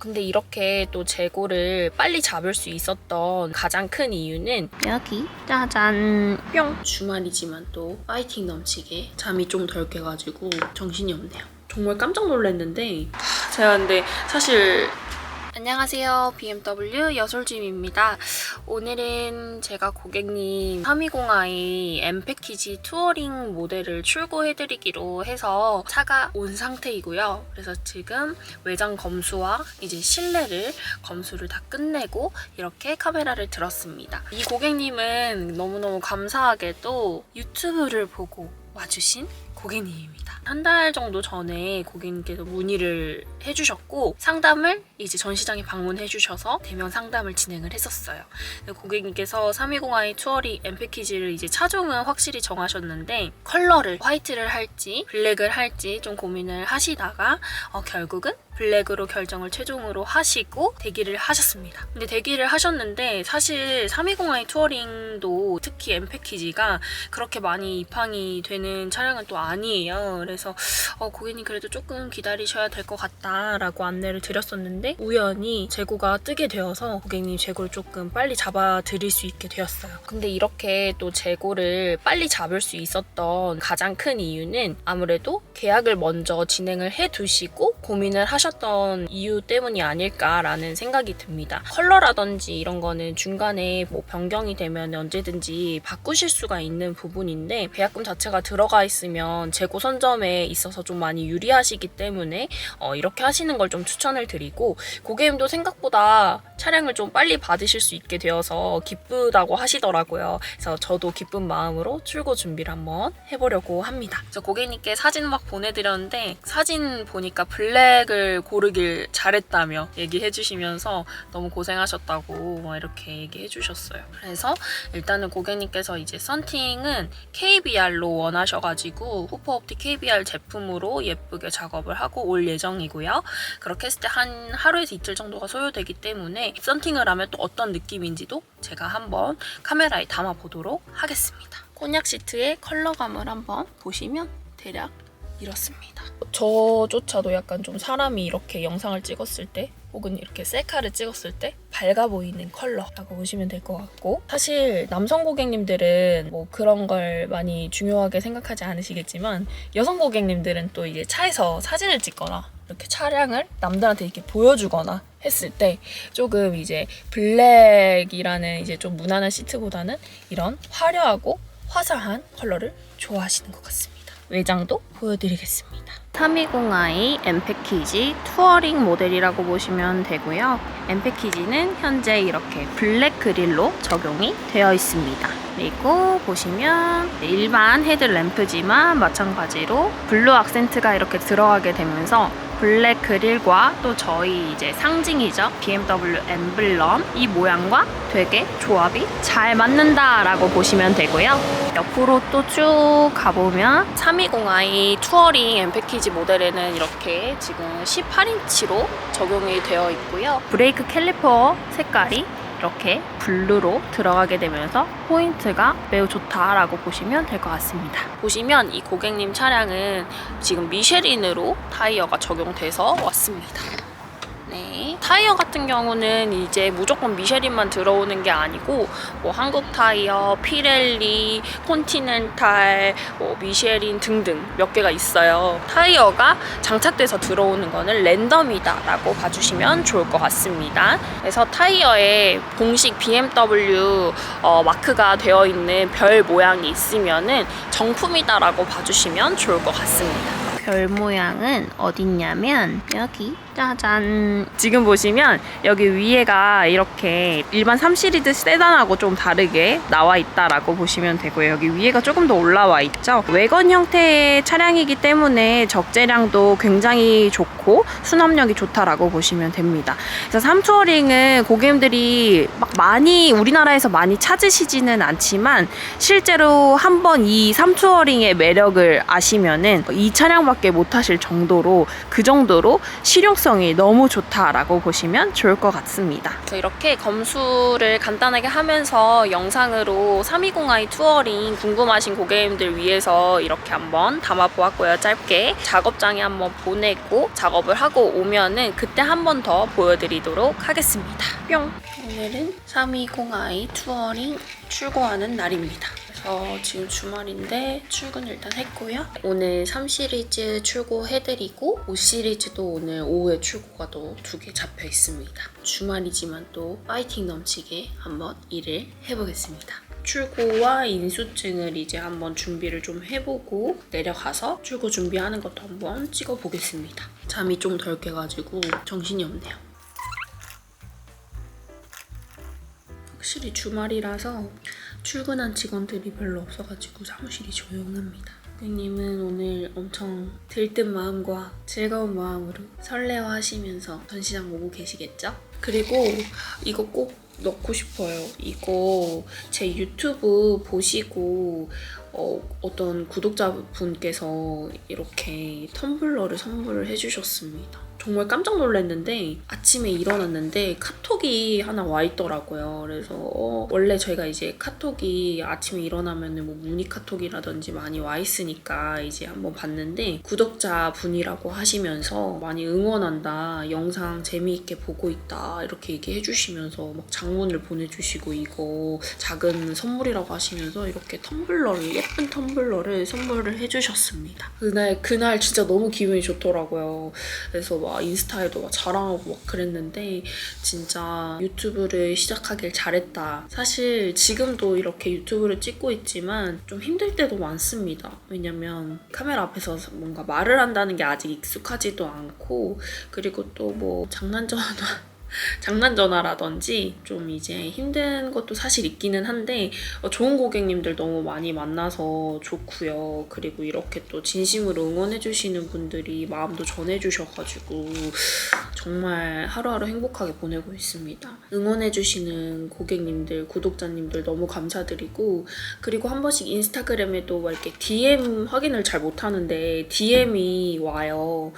근데 이렇게 또 재고를 빨리 잡을 수 있었던 가장 큰 이유는 여기 짜잔. 뿅. 주말이지만 또 파이팅 넘치게 잠이 좀 덜 깨가지고 정신이 없네요. 정말 깜짝 놀랐는데 하, 제가 근데 사실 안녕하세요. BMW 여솔짐입니다. 오늘은 제가 고객님 320i M 패키지 투어링 모델을 출고해드리기로 해서 차가 온 상태이고요. 그래서 지금 외장 검수와 이제 실내를 검수를 다 끝내고 이렇게 카메라를 들었습니다. 이 고객님은 너무너무 감사하게도 유튜브를 보고 와주신 고객님입니다. 한 달 정도 전에 고객님께서 문의를 해주셨고 상담을 이제 전시장에 방문해 주셔서 대면 상담을 진행을 했었어요. 고객님께서 320i 투어리 M 패키지를 이제 차종은 확실히 정하셨는데 컬러를 화이트를 할지 블랙을 할지 좀 고민을 하시다가 어, 결국은 블랙으로 결정을 최종으로 하시고 대기를 하셨습니다. 근데 대기를 하셨는데 사실 320i 투어링도 특히 M 패키지가 그렇게 많이 입항이 되는 차량은 또 아니에요. 그래서 어, 고객님 그래도 조금 기다리셔야 될 것 같다라고 안내를 드렸었는데 우연히 재고가 뜨게 되어서 고객님 재고를 조금 빨리 잡아 드릴 수 있게 되었어요. 근데 이렇게 또 재고를 빨리 잡을 수 있었던 가장 큰 이유는 아무래도 계약을 먼저 진행을 해 두시고 고민을 하셨 던 이유 때문이 아닐까라는 생각이 듭니다. 컬러라든지 이런 거는 중간에 뭐 변경이 되면 언제든지 바꾸실 수가 있는 부분인데 계약금 자체가 들어가 있으면 재고 선점에 있어서 좀 많이 유리하시기 때문에 어, 이렇게 하시는 걸 좀 추천을 드리고 고객님도 생각보다 차량을 좀 빨리 받으실 수 있게 되어서 기쁘다고 하시더라고요. 그래서 저도 기쁜 마음으로 출고 준비를 한번 해보려고 합니다. 그래서 고객님께 사진 막 보내드렸는데 사진 보니까 블랙을 고르길 잘했다며 얘기해 주시면서 너무 고생하셨다고 막 이렇게 얘기해 주셨어요. 그래서 일단은 고객님께서 이제 썬팅은 KBR로 원하셔가지고 후퍼옵틱 KBR 제품으로 예쁘게 작업을 하고 올 예정이고요. 그렇게 했을 때 한 하루에서 이틀 정도가 소요되기 때문에 썬팅을 하면 또 어떤 느낌인지도 제가 한번 카메라에 담아 보도록 하겠습니다. 콘약 시트의 컬러감을 한번 보시면 대략 이렇습니다. 저조차도 약간 좀 사람이 이렇게 영상을 찍었을 때 혹은 이렇게 셀카를 찍었을 때 밝아 보이는 컬러라고 보시면 될 것 같고 사실 남성 고객님들은 뭐 그런 걸 많이 중요하게 생각하지 않으시겠지만 여성 고객님들은 또 이제 차에서 사진을 찍거나 이렇게 차량을 남들한테 이렇게 보여주거나 했을 때 조금 이제 블랙이라는 이제 좀 무난한 시트보다는 이런 화려하고 화사한 컬러를 좋아하시는 것 같습니다. 외장도 보여드리겠습니다. 320i M 패키지 투어링 모델이라고 보시면 되고요. M 패키지는 현재 이렇게 블랙 그릴로 적용이 되어 있습니다. 그리고 보시면 일반 헤드램프지만 마찬가지로 블루 악센트가 이렇게 들어가게 되면서 블랙 그릴과 또 저희 이제 상징이죠. BMW 엠블럼 이 모양과 되게 조합이 잘 맞는다라고 보시면 되고요. 옆으로 또 쭉 가보면 320i 투어링 M 패키지 모델에는 이렇게 지금 18인치로 적용이 되어 있고요. 브레이크 캘리퍼 색깔이 이렇게 블루로 들어가게 되면서 포인트가 매우 좋다라고 보시면 될 것 같습니다. 보시면 이 고객님 차량은 지금 미쉐린으로 타이어가 적용돼서 왔습니다. 네. 타이어 같은 경우는 이제 무조건 미쉐린만 들어오는 게 아니고 뭐 한국 타이어, 피렐리, 콘티넨탈, 뭐 미쉐린 등등 몇 개가 있어요. 타이어가 장착돼서 들어오는 거는 랜덤이다라고 봐주시면 좋을 것 같습니다. 그래서 타이어에 공식 BMW 어, 마크가 되어 있는 별 모양이 있으면은 정품이다라고 봐주시면 좋을 것 같습니다. 별 모양은 어딨냐면 여기 짜잔. 지금 보시면 여기 위에가 이렇게 일반 3 시리즈 세단하고 좀 다르게 나와 있다라고 보시면 되고요. 여기 위에가 조금 더 올라와 있죠? 외건 형태의 차량이기 때문에 적재량도 굉장히 좋고 수납력이 좋다라고 보시면 됩니다. 그래서 삼투어링은 고객님들이 막 많이 우리나라에서 많이 찾으시지는 않지만 실제로 한번 이 삼투어링의 매력을 아시면은 이 차량밖에 못 하실 정도로 그 정도로 실용성 활용성이 너무 좋다라고 보시면 좋을 것 같습니다. 이렇게 검수를 간단하게 하면서 영상으로 320i 투어링 궁금하신 고객님들 위해서 이렇게 한번 담아보았고요. 짧게 작업장에 한번 보내고 작업을 하고 오면은 그때 한 번 더 보여드리도록 하겠습니다. 뿅! 오늘은 320i 투어링 출고하는 날입니다. 그래서 지금 주말인데 출근 일단 했고요. 오늘 3시리즈 출고해드리고 5시리즈도 오늘 오후에 출고가 또 두 개 잡혀 있습니다. 주말이지만 또 파이팅 넘치게 한번 일을 해보겠습니다. 출고와 인수증을 이제 한번 준비를 좀 해보고 내려가서 출고 준비하는 것도 한번 찍어보겠습니다. 잠이 좀 덜 깨가지고 정신이 없네요. 확실히 주말이라서 출근한 직원들이 별로 없어가지고 사무실이 조용합니다. 고객님은 오늘 엄청 들뜬 마음과 즐거운 마음으로 설레어 하시면서 전시장 오고 계시겠죠? 그리고 이거 꼭 넣고 싶어요. 이거 제 유튜브 보시고 어, 어떤 구독자분께서 이렇게 텀블러를 선물을 해주셨습니다. 정말 깜짝 놀랐는데 아침에 일어났는데 카톡이 하나 와 있더라고요. 그래서 어, 원래 저희가 이제 카톡이 아침에 일어나면은 뭐 문의 카톡이라든지 많이 와 있으니까 이제 한번 봤는데 구독자 분이라고 하시면서 많이 응원한다, 영상 재미있게 보고 있다 이렇게 얘기해 주시면서 막 장문을 보내주시고 이거 작은 선물이라고 하시면서 이렇게 텀블러를 예쁜 텀블러를 선물을 해주셨습니다. 그날 그날 진짜 너무 기분이 좋더라고요. 그래서 막 인스타에도 막 자랑하고 막 그랬는데 진짜 유튜브를 시작하길 잘했다. 사실 지금도 이렇게 유튜브를 찍고 있지만 좀 힘들 때도 많습니다. 왜냐면 카메라 앞에서 뭔가 말을 한다는 게 아직 익숙하지도 않고 그리고 또 뭐 장난 전화 장난 전화라든지 좀 이제 힘든 것도 사실 있기는 한데 어, 좋은 고객님들 너무 많이 만나서 좋고요. 그리고 이렇게 또 진심으로 응원해 주시는 분들이 마음도 전해 주셔가지고 정말 하루하루 행복하게 보내고 있습니다. 응원해 주시는 고객님들, 구독자님들 너무 감사드리고 그리고 한 번씩 인스타그램에도 막 이렇게 DM 확인을 잘 못하는데 DM이 와요.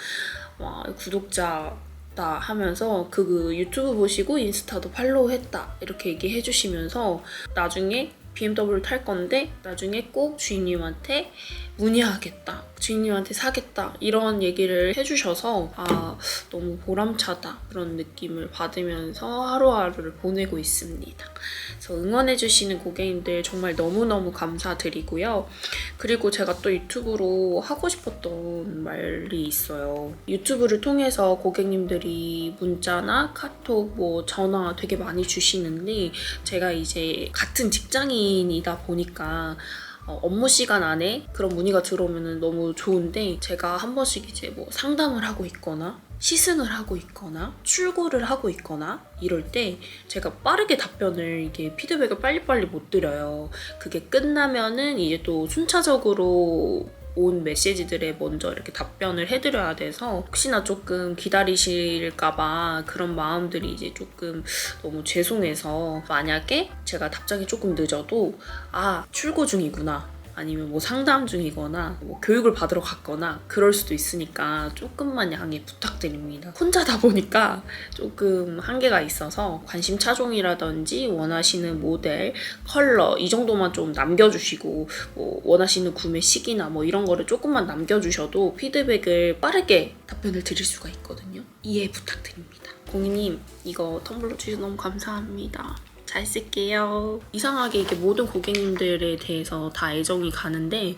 와, 구독자 다 하면서 그 유튜브 보시고 인스타도 팔로우 했다 이렇게 얘기해 주시면서 나중에 BMW 탈 건데 나중에 꼭 주인님한테 문의하겠다 주인님한테 사겠다 이런 얘기를 해주셔서 아 너무 보람차다 그런 느낌을 받으면서 하루하루를 보내고 있습니다 그래서 응원해주시는 고객님들 정말 너무너무 감사드리고요 그리고 제가 또 유튜브로 하고 싶었던 말이 있어요. 유튜브를 통해서 고객님들이 문자나 카톡, 뭐 전화 되게 많이 주시는데 제가 이제 같은 직장인이다 보니까 어, 업무 시간 안에 그런 문의가 들어오면 너무 좋은데 제가 한 번씩 이제 뭐 상담을 하고 있거나 시승을 하고 있거나 출고를 하고 있거나 이럴 때 제가 빠르게 답변을 이게 피드백을 빨리빨리 못 드려요. 그게 끝나면은 이제 또 순차적으로 온 메시지들에 먼저 이렇게 답변을 해드려야 돼서 혹시나 조금 기다리실까봐 그런 마음들이 이제 조금 너무 죄송해서 만약에 제가 답장이 조금 늦어도 아 출고 중이구나 아니면 뭐 상담 중이거나 뭐 교육을 받으러 갔거나 그럴 수도 있으니까 조금만 양해 부탁드립니다. 혼자다 보니까 조금 한계가 있어서 관심 차종이라든지 원하시는 모델, 컬러 이 정도만 좀 남겨주시고 뭐 원하시는 구매 시기나 뭐 이런 거를 조금만 남겨주셔도 피드백을 빠르게 답변을 드릴 수가 있거든요. 이해 부탁드립니다. 공인님 이거 텀블러 주셔서 너무 감사합니다. 잘 쓸게요. 이상하게 이게 모든 고객님들에 대해서 다 애정이 가는데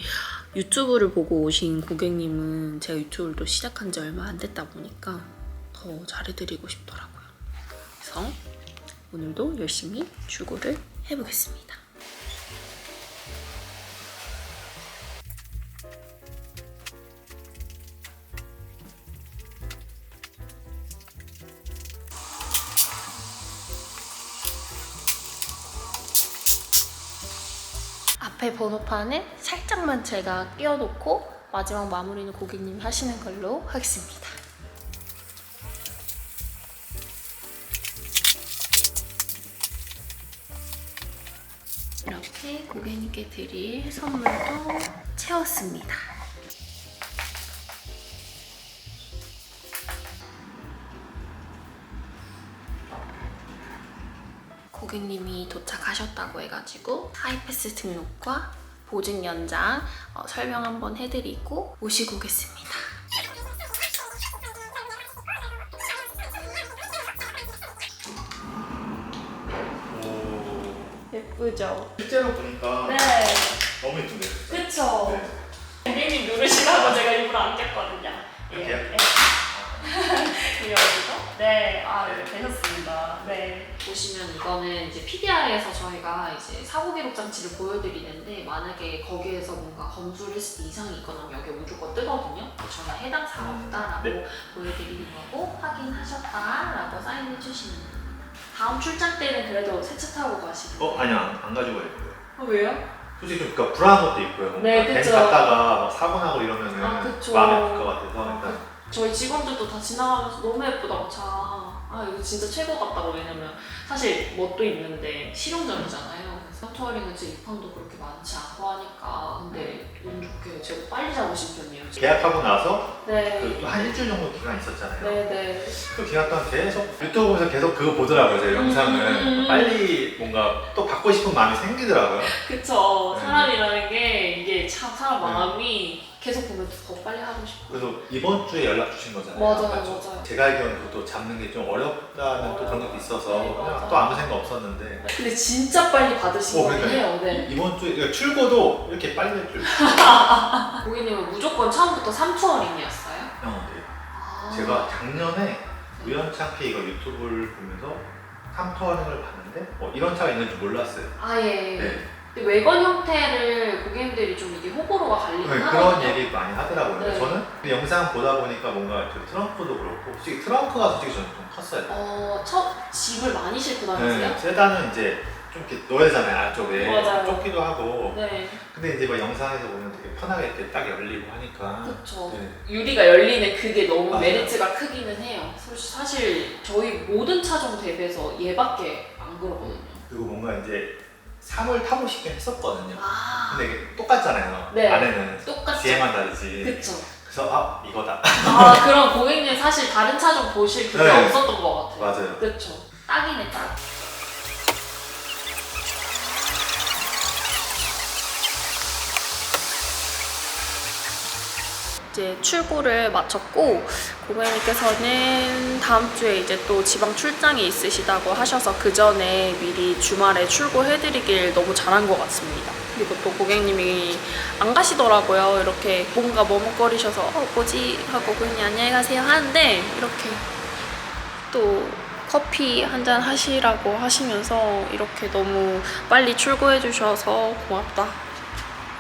유튜브를 보고 오신 고객님은 제가 유튜브를 또 시작한 지 얼마 안 됐다 보니까 더 잘해드리고 싶더라고요. 그래서 오늘도 열심히 출고를 해보겠습니다. 앞에 번호판에 살짝만 제가 끼워놓고 마지막 마무리는 고객님이 하시는 걸로 하겠습니다. 이렇게 고객님께 드릴 선물도 채웠습니다. 고객님이 도착하셨다고 해가지고 하이패스 등록과 보증 연장 어, 설명 한번 해드리고 모시고 오겠습니다. 오, 예쁘죠? 실제로 보니까 네, 너무 예쁜데. 그쵸. 네. 고객님 누르시라고 제가 일부러 안 꼈거든요. 예. 이러죠? 네, 아, 네, 되셨습니다. 네. 보시면 이거는 이제 PDR에서 저희가 이제 사고 기록 장치를 보여드리는데 만약에 거기에서 뭔가 검수를 했을 때 이상이 있거나 여기 무조건 뜨거든요. 저는 해당 사항 없다라고 네. 보여드리는 거고 확인하셨다라고 사인해 주시면 됩니다. 다음 출장 때는 그래도 새차 타고 가시길. 어, 아니요, 안, 안 가지고 가요. 어, 왜요? 솔직히 좀 그러니까 불안한 것도 있고요. 네, 그쵸. 갔다가 막 사고 나고 이러면은 아, 그쵸. 마음이 아플 것 같아서 아, 일단 저희 직원들도 다 지나가면서 너무 예쁘다고 차. 아 이거 진짜 최고 같다고 왜냐면 사실 뭣도 있는데 실용적이잖아요. 그래서 터링은 제 입항도 그렇게 많지 않고 하니까 근데 운 좋게 제가 빨리 잡으신 편이에요. 계약하고 나서 네. 그한 일주일 정도 기간 있었잖아요. 네네. 그 기간 동안 계속 유튜브 보면서 계속 그거 보더라고요, 제 영상을. 음. 빨리 뭔가 또 받고 싶은 마음이 생기더라고요. 그쵸. 네. 사람이라는 게 참 사람 네. 마음이 계속 보면 더 빨리 하고 싶고. 그래서 이번 주에 연락 주신 거잖아요. 맞아요, 맞죠? 맞아요. 제가 알기로는 그것도 잡는 게 좀 어렵다는 또 그런 것도 있어서 네, 맞아요. 또 아무 생각 없었는데 근데 진짜 빨리 받으신 어, 거긴 그러니까요. 해요. 네. 이번 주에 그러니까 출고도 이렇게 빨리 될 줄. 고객님은 무조건 처음부터 3투어링이었어요? 어, 네. 아. 제가 작년에 우연찮게 이거 유튜브를 보면서 삼터닝을 봤는데 어, 이런 차가 있는 줄 몰랐어요. 아예. 네. 근데 외관 형태를 고객님들이 좀 이게 호불호가 갈리긴 네, 하거든요. 그런 얘기 많이 하더라고요. 네. 저는 그 영상 보다 보니까 뭔가 저 트렁크도 그렇고 솔직히 트렁크가 솔직히 저는 좀 컸어요. 어, 첫 짐을 많이 싣고 다니세요? 네, 세단은 이제 좀 이렇게 되잖아요 안쪽에 맞아요. 좁기도 하고 네, 근데 이제 막 영상에서 보면 되게 편하게 이렇게 딱 열리고 하니까 그쵸. 네. 유리가 열리는 그게 너무 맞아요. 메리트가 크기는 해요. 사실- 사실 저희 모든 차종 대비해서 얘밖에 안 그러거든요. 그리고 뭔가 이제 3을 타고 싶긴 했었거든요 아, 근데 이게 똑같잖아요 네. 안에는 똑같죠? 뒤에만 다르지 그쵸. 그래서 아 이거다 아, 그럼 고객님 사실 다른 차종 보실 그게 네. 없었던 것 같아요. 맞아요 그쵸. 딱이네, 딱. 이제 출고를 마쳤고 고객님께서는 다음 주에 이제 또 지방 출장이 있으시다고 하셔서 그 전에 미리 주말에 출고해드리길 너무 잘한 것 같습니다. 그리고 또 고객님이 안 가시더라고요. 이렇게 뭔가 머뭇거리셔서 어 뭐지 하고 그냥 안녕히 가세요 하는데 이렇게 또 커피 한 잔 하시라고 하시면서 이렇게 너무 빨리 출고해 주셔서 고맙다.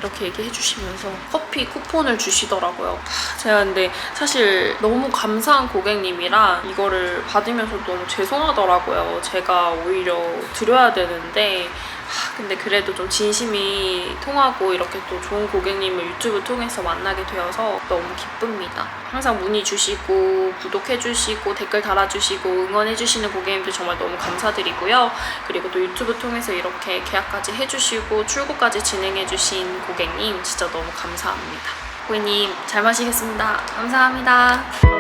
이렇게 얘기해 주시면서 커피 쿠폰을 주시더라고요. 하, 제가 근데 사실 너무 감사한 고객님이라 이거를 받으면서 너무 죄송하더라고요. 제가 오히려 드려야 되는데 하, 근데 그래도 좀 진심이 통하고 이렇게 또 좋은 고객님을 유튜브 통해서 만나게 되어서 너무 기쁩니다. 항상 문의 주시고 구독해 주시고 댓글 달아 주시고 응원해 주시는 고객님들 정말 너무 감사드리고요. 그리고 또 유튜브 통해서 이렇게 계약까지 해 주시고 출고까지 진행해 주신 고객님 진짜 너무 감사합니다. 고객님 잘 마시겠습니다. 감사합니다.